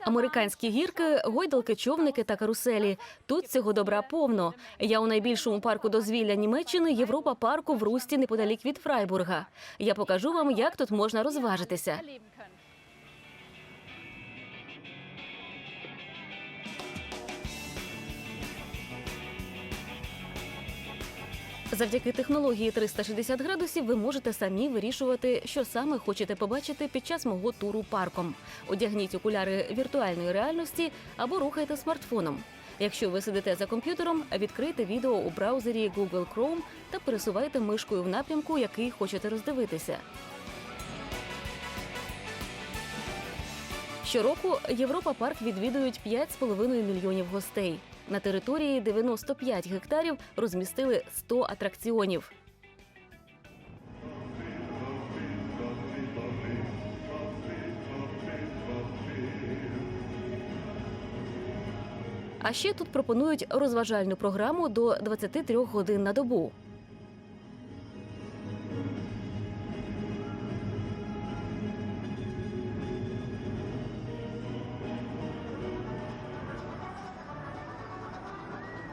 Американські гірки, гойдалки, човники та каруселі. Тут цього добра повно. Я у найбільшому парку дозвілля Німеччини Європа парку в Русті неподалік від Фрайбурга. Я покажу вам, як тут можна розважитися. Завдяки технології 360 градусів ви можете самі вирішувати, що саме хочете побачити під час мого туру парком. Одягніть окуляри віртуальної реальності або рухайте смартфоном. Якщо ви сидите за комп'ютером, відкрийте відео у браузері Google Chrome та пересувайте мишкою в напрямку, який хочете роздивитися. Щороку Європа парк відвідують 5,5 мільйонів гостей. На території 95 гектарів розмістили 100 атракціонів. А ще тут пропонують розважальну програму до 23 годин на добу.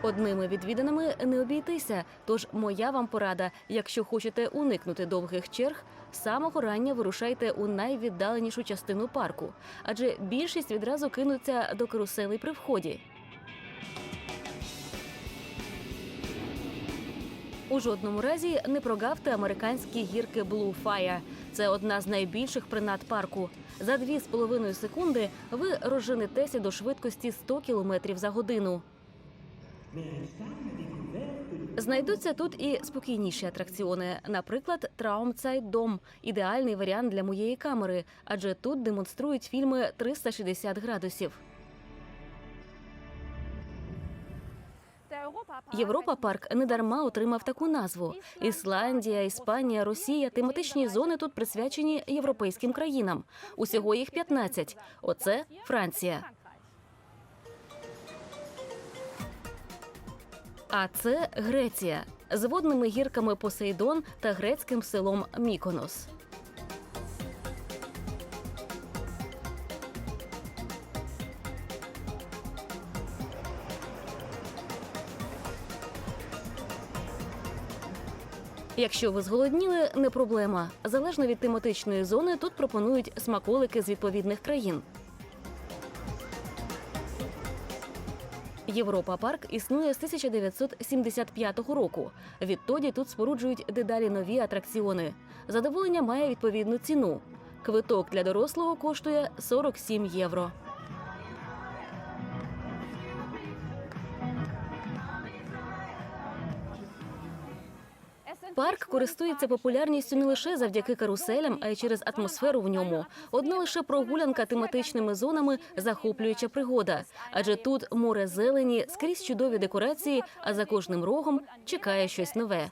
Одними відвіданими не обійтися. Тож моя вам порада, якщо хочете уникнути довгих черг, самого рання вирушайте у найвіддаленішу частину парку, адже більшість відразу кинуться до каруселей при вході. У жодному разі не прогавте американські гірки Blue Fire. Це одна з найбільших принад парку. За 2,5 секунди ви розженетеся до швидкості 100 км за годину. Знайдуться тут і спокійніші атракціони, наприклад, Traumzeit-Dom – ідеальний варіант для моєї камери, адже тут демонструють фільми 360 градусів. Європа парк недарма отримав таку назву: Ісландія, Іспанія, Росія. Тематичні зони тут присвячені європейським країнам. Усього їх 15. Оце Франція. А це Греція з водними гірками Посейдон та грецьким селом Міконос. Якщо ви зголодніли, не проблема. Залежно від тематичної зони, тут пропонують смаколики з відповідних країн. Європа парк існує з 1975 року. Відтоді тут споруджують дедалі нові атракціони. Задоволення має відповідну ціну. Квиток для дорослого коштує 47 євро. Парк користується популярністю не лише завдяки каруселям, а й через атмосферу в ньому. Одна лише прогулянка тематичними зонами захоплююча пригода, адже тут море зелені, скрізь чудові декорації, а за кожним рогом чекає щось нове.